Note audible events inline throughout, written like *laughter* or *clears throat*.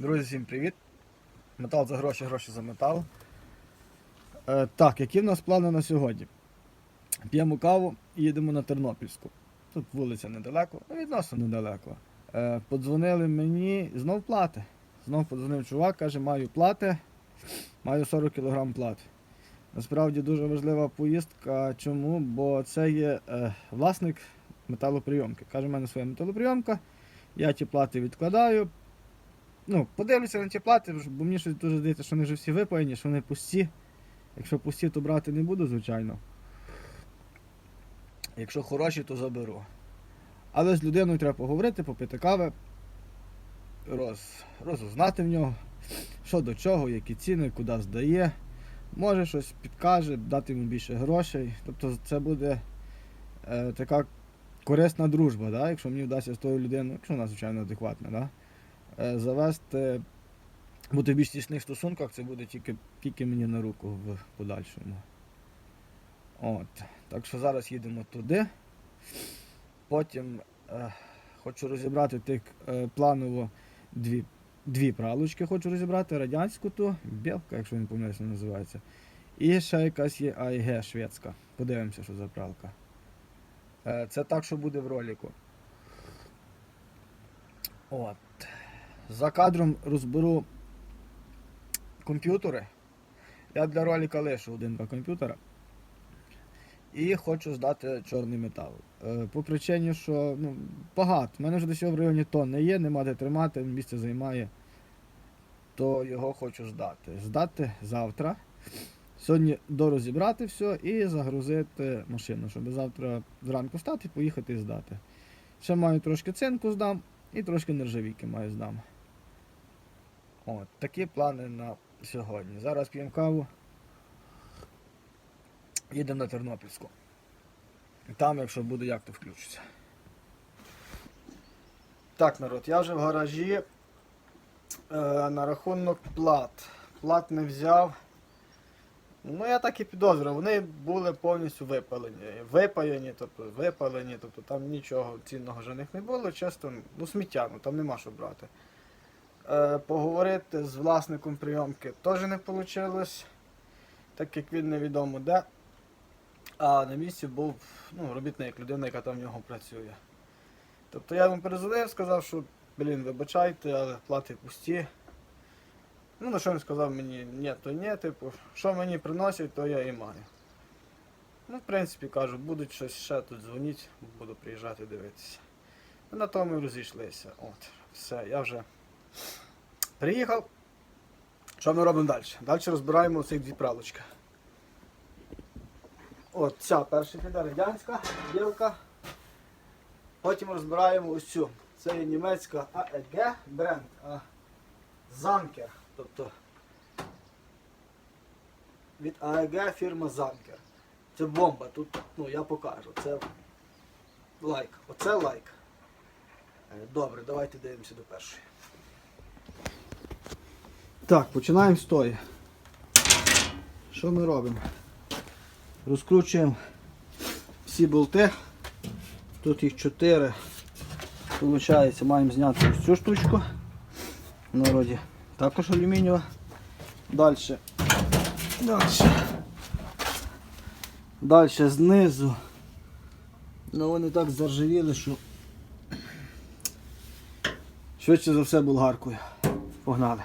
Друзі, всім привіт! Метал за гроші, гроші за метал. Е, так, які в нас плани на сьогодні? П'ємо каву і їдемо на Тернопільську. Тут вулиця недалеко, ну відносно недалеко. Е, подзвонили мені, знов плати. Знов подзвонив чувак, каже, маю плати, маю 40 кг плати. Насправді дуже важлива поїздка. Чому? Бо це є е, власник металоприйомки. Каже, в мене своя металоприйомка, я ті плати відкладаю. Ну, подивлюся на ті плати, бо мені щось дуже здається, що вони вже всі випаяні, що вони пусті. Якщо пусті, то брати не буду, звичайно. Якщо хороші, то заберу. Але з людиною треба поговорити, попити кави, роз, розузнати в нього, що до чого, які ціни, куди здає. Може щось підкаже, дати йому більше грошей. Тобто це буде е, така корисна дружба, да? якщо мені вдасться з тою людиною, якщо вона, звичайно, адекватна, да? Е, завести, бути в більш тісних стосунках, це буде тільки, тільки мені на руку в подальшому. От. Так що зараз їдемо туди. Потім е, хочу розібрати тих е, планово дві, дві пралочки, хочу розібрати, радянську ту, білка, якщо не помиляюся, називається. І ще якась є АЕГ шведська. Подивимося, що за пралка. Е, це так, що буде в ролику. От. За кадром розберу комп'ютери. Я для ролика лишу один-два комп'ютера. І хочу здати чорний метал. Е, По причині, що ну, багато. У мене вже десь в районі тонни є, нема де тримати, місце займає. То його хочу здати. Здати завтра. Сьогодні дорозібрати все і загрузити машину, щоб завтра зранку встати, поїхати і здати. Ще маю трошки цинку здам і трошки нержавійки маю здам. От, такі плани на сьогодні. Зараз п'ємо каву. Їдемо на Тернопільську. Там, якщо буде як, то включиться. Так, народ, я вже в гаражі. Е, на рахунок плат. Плат не взяв. Ну, я так і підозрював, вони були повністю випалені. Випаяні, тобто випалені, тобто там нічого цінного вже них не було, чисто, ну сміття, ну там нема що брати. Е, поговорити з власником прийомки теж не вийшло, так як він невідомо де. А на місці був ну, робітник, людина, яка там в нього працює. Тобто я йому перезвонив, сказав, що, блін, вибачайте, але плати пусті. Ну, на що він сказав мені, ні, то ні, типу, що мені приносять, то я і маю. Ну, в принципі, кажу, будуть щось ще тут дзвоніть, буду приїжджати дивитися. Ну, на тому і розійшлися. От, все, я вже приїхав. Що ми робимо далі? Далі розбираємо цих дві пралочки. От ця перша піде радянська білка. Потім розбираємо ось цю. Це є німецька AEG бренд. А Занкер. Тобто від AEG фірма Занкер. Це бомба. Тут, ну я покажу. Це лайк. Оце лайк. Е, Добре, давайте дивимося до першої. Так, починаємо з тої. Що ми робимо? Розкручуємо всі болти. Тут їх 4. Получається, маємо зняти ось цю штучку. Народі також алюмінієва. Далі. Далі. Далі знизу. Ну вони так заржавіли, що швидше за все болгаркою. Погнали.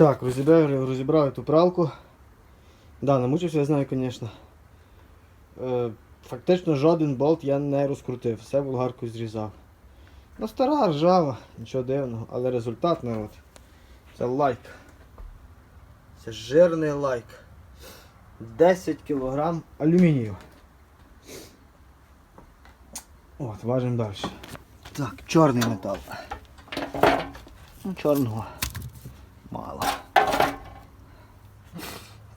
Так, розібрав, розібрав ту пралку. Да, намучився, я знаю, звісно. Е, фактично жоден болт я не розкрутив, все болгаркою зрізав. Ну стара ржава, нічого дивного, але результат народ. Це лайк. Це жирний лайк. 10 кг алюмінію. От, важимо далі. Так, чорний метал. Ну, чорного мало.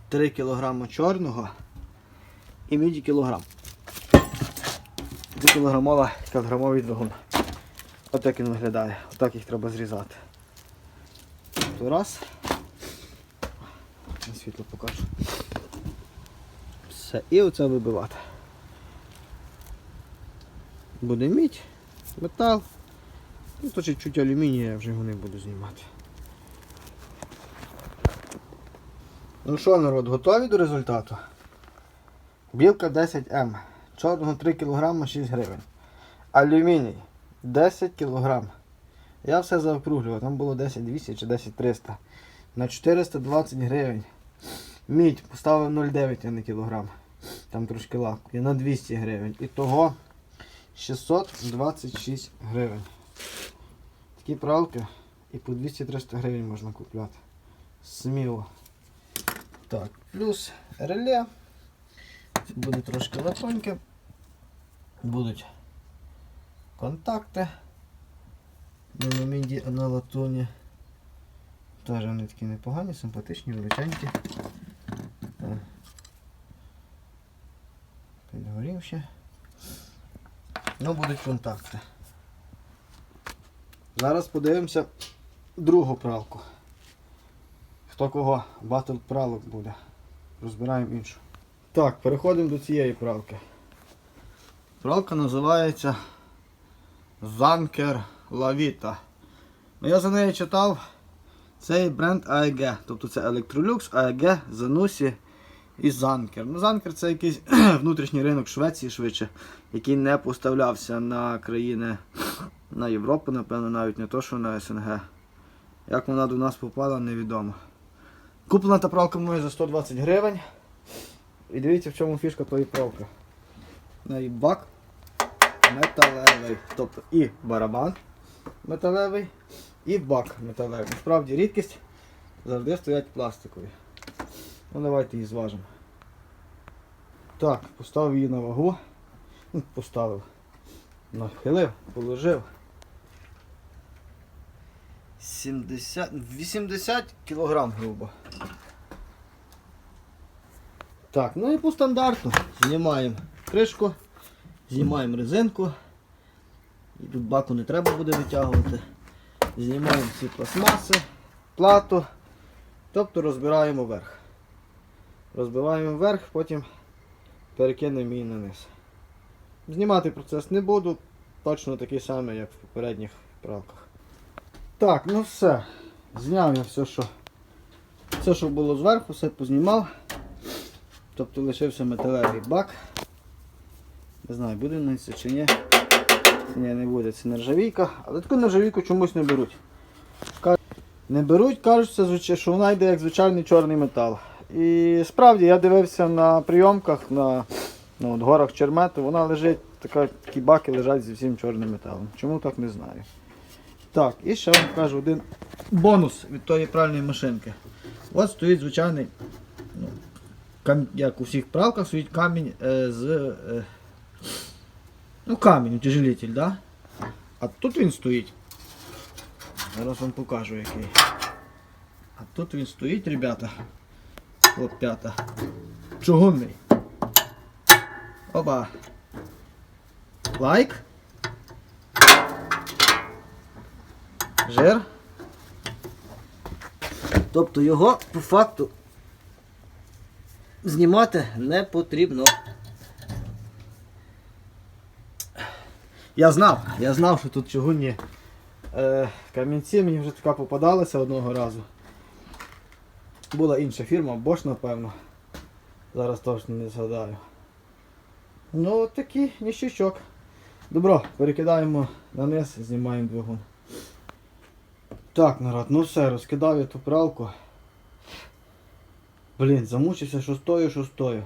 3 кг чорного і міді кілограм. 3 кілограмова 50 грамовий двигун. Отак він виглядає. Отак їх треба зрізати. То раз. На світло покажу. Все, і оце вибивати. Буде мідь, метал. Ну, то чуть-чуть алюмінія я вже його не буду знімати. Ну що, народ, готові до результату? Білка 10М. Чорного 3 кг 6 гривень. Алюміній 10 кг. Я все заокруглював, там було 10 200 чи 10 300. На 420 гривень. Мідь поставив 0,9, а не кілограм. Там трошки лак. І на 200 гривень. І того 626 гривень. Такі пралки і по 200-300 гривень можна купляти. Сміло. Так, плюс реле. Буде трошки латоньке. Будуть контакти. На міді, на латуні. Теж вони такі непогані, симпатичні, величенькі. Підгорів ще. Ну, будуть контакти. Зараз подивимося другу пралку. Хто кого батл пралок буде. Розбираємо іншу. Так, переходимо до цієї пралки. Пралка називається Zanker Lavita. Ну, я за нею читав цей бренд AEG. Тобто це Electrolux, AEG, Zanussi і Zanker. Ну, Zanker це якийсь *clears throat* внутрішній ринок Швеції швидше, який не поставлявся на країни на Європу, напевно, навіть не то, що на СНГ. Як вона до нас попала, невідомо. Куплена та пралка мною за 120 гривень. І дивіться, в чому фішка тої пралки. В неї бак металевий. Тобто і барабан металевий, і бак металевий. Насправді рідкість завжди стоять пластикові. Ну давайте її зважимо. Так, поставив її на вагу. Ну, Поставив. Нахилив, положив. 70, 80 кілограм грубо. Так, ну і по стандарту знімаємо кришку, знімаємо резинку. І тут баку не треба буде витягувати. Знімаємо всі пластмаси, плату, тобто розбираємо вверх. Розбиваємо вверх, потім перекинемо її на низ. Знімати процес не буду, точно такий самий, як в попередніх правках. Так, ну все. Зняв я все, що все, що було зверху, все познімав. Тобто лишився металевий бак. Не знаю, буде на це чи ні. Ні, не буде, це нержавійка, але таку нержавійку чомусь не беруть. Не беруть, кажуть, що вона йде як звичайний чорний метал. І справді я дивився на прийомках на ну, от, горах Чермету, вона лежить, така, такі баки лежать зі всім чорним металом. Чому так не знаю. Так, і ще вам кажу один бонус від тої пральної машинки. От стоїть звичайний, ну, як у всіх правках, стоїть камінь е, з. Е, ну, камінь, утяжелитель, да? А тут він стоїть. Зараз вам покажу який. А тут він стоїть, ребята. От п'ята. Чугунний. Оба. Лайк. Жир. Тобто його по факту знімати не потрібно. Я знав, я знав, що тут чугунні е, камінці, мені вже така попадалася одного разу. Була інша фірма, Bosch, напевно. Зараз точно не згадаю. Ну, такий ніщичок. Добро, перекидаємо на низ, знімаємо двигун. Так, народ, ну все, розкидав я ту пралку. Блін, замучився шостою, шостою.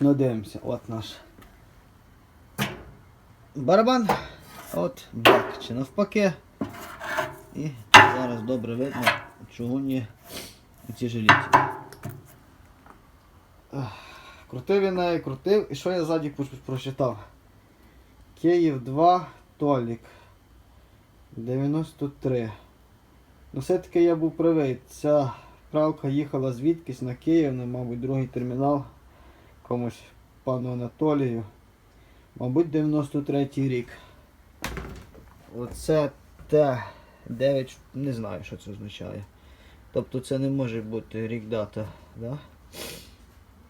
Ну дивимося, от наш барабан, от бак, чи навпаки. І зараз добре видно чугунні ці жилеті. Крутив я неї, крутив. І що я ззаді прочитав? Київ 2, Толік. 93. Ну все-таки я був правий. Ця правка їхала звідкись на Київ, на, мабуть, другий термінал комусь пану Анатолію. Мабуть, 93-й рік. Оце те 9, не знаю, що це означає. Тобто це не може бути рік дата, да?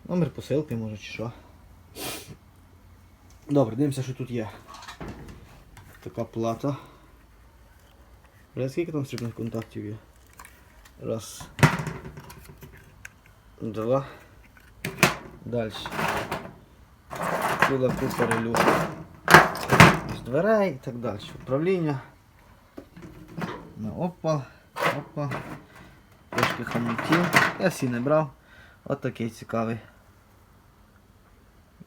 Номер посилки може чи що. Добре, дивимося, що тут є. Така плата. Скільки там срібних контактів є? Раз. Два. Далі. Ціла купа релюх. З дверей і так далі. Управління. На опа. Опа. Трошки хомутів. Я всі не брав. От такий цікавий.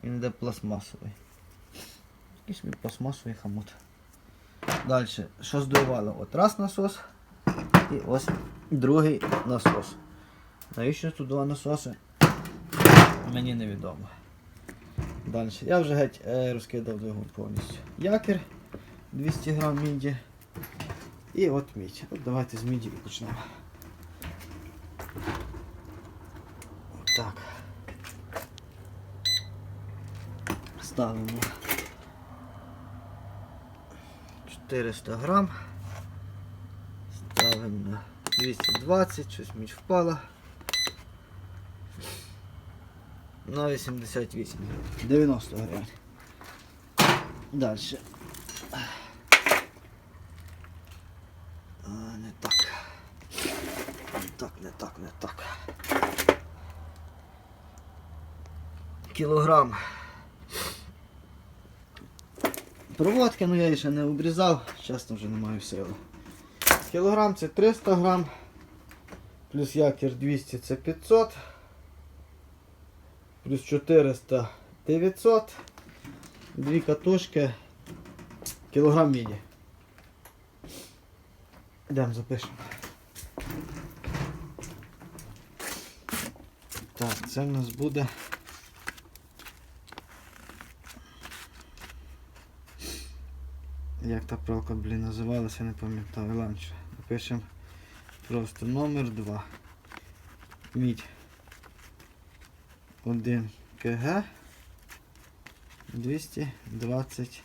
Він де пластмасовий. Якийсь мій пластмасовий хомут. Далі, що здивувало? От раз насос і ось другий насос. Навіщо тут два насоси? Мені невідомо. Далі. Я вже геть е, розкидав двигун повністю. Якір 200 грам міді. І от мідь. От давайте з міді і почнемо. Так. Ставимо 400 грам. Ставимо на 220, щось між впала. На 88 гривень. 90 гривень. Далі. Не так. Не так, не так, не так. Кілограм. Проводки, ну я її ще не обрізав, чесно вже не маю сили. Кілограм це 300 грам, плюс якір 200 це 500, плюс 400 900, дві катушки, кілограм міді. Йдемо запишемо. Так, це в нас буде. Як та правка, блін, називалася, не пам'ятаю. Ланч. Напишемо просто номер 2. Мідь. 1 КГ 220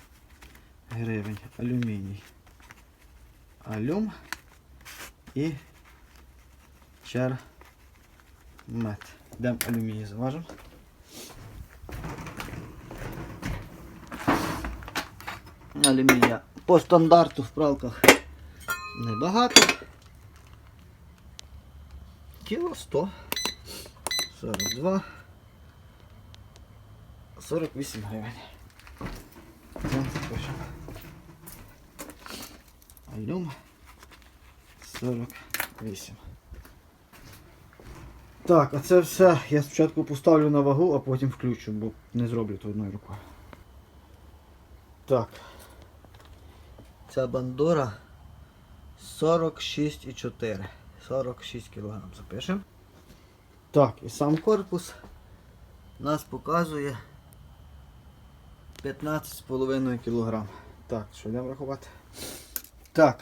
гривень. Алюміній. Алюм і чермет. Йдемо алюміній заважимо. Алюмінія по стандарту в пралках небагато. Кіло 100, 42, 48 гривень. Запишемо. Алюм 48. Так, а це все я спочатку поставлю на вагу, а потім включу, бо не зроблю то одною рукою. Так. Ця бандура 46,4. 46 кг запишемо. Так, і сам корпус нас показує 15,5 кг. Так, що йдемо рахувати? Так,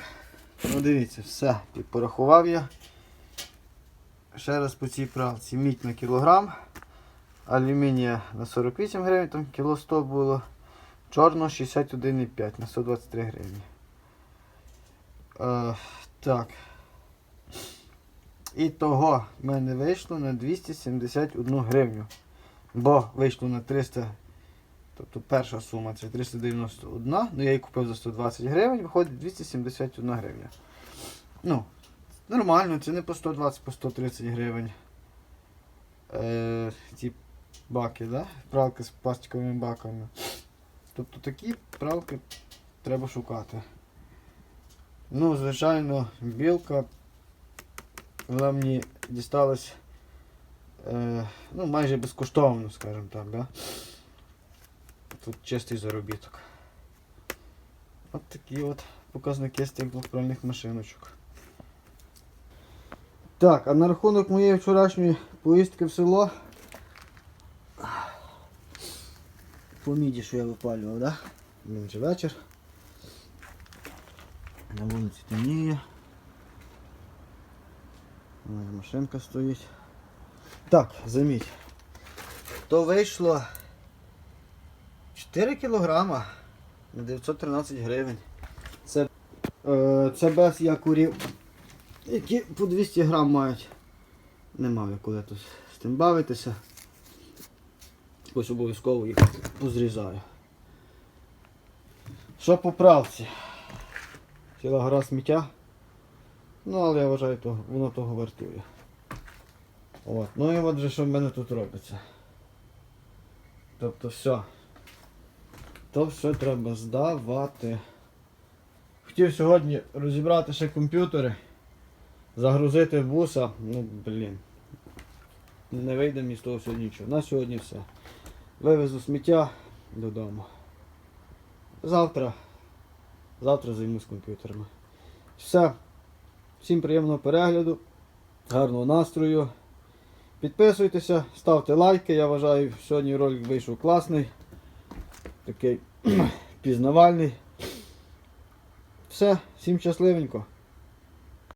ну дивіться, все, порахував я. Ще раз по цій правці мідь на кілограм, алюмінія на 48 гривень, там кіло 100 було. Чорно 61,5 на 123 гривні. Е, так. І того в мене вийшло на 271 гривню. Бо вийшло на 300. Тобто перша сума це 391, ну я її купив за 120 гривень, виходить 271 гривня. Ну, нормально, це не по 120, по 130 гривень. Е, ці баки, да? Пралки з пластиковими баками. Тобто такі пралки треба шукати. Ну, звичайно, білка. Вона мені дісталось е, ну, майже безкоштовно, скажімо так. Да? Тут чистий заробіток. От такі от показники з тих двох пральних машиночок. Так, а на рахунок моєї вчорашньої поїздки в село. По міді, що я випалював, да? Він же вечір. На вулиці темніє. Моя машинка стоїть. Так, заміть. То вийшло 4 кілограма на 913 гривень. Це, е, це без якурів, які по 200 грам мають. Не я коли тут з тим бавитися. Ось обов'язково їх позрізаю. Що по правці? Ціла гора сміття. Ну, але я вважаю, то, воно того вартує. От. Ну і от же що в мене тут робиться. Тобто все. То все треба здавати. Хотів сьогодні розібрати ще комп'ютери, загрузити буса, ну блін. Не вийде мені з того сьогодні нічого. На сьогодні все. Вивезу сміття додому. Завтра. Завтра займусь комп'ютерами. Все. Всім приємного перегляду, гарного настрою. Підписуйтеся, ставте лайки. Я вважаю, сьогодні ролик вийшов класний. Такий *clears throat* пізнавальний. Все, всім щасливенько.